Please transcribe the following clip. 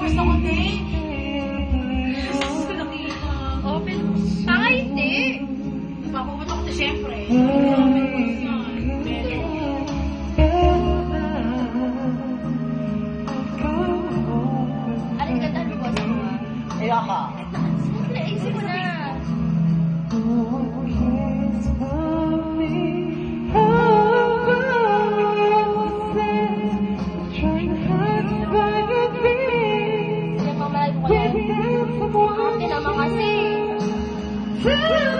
First ako day. Sus ko nakita. Open. Tanga ah, hindi. Papupunta diba, ko na siyempre. Open ko Alin ka tayo ko sa mga? Ate naman kasi.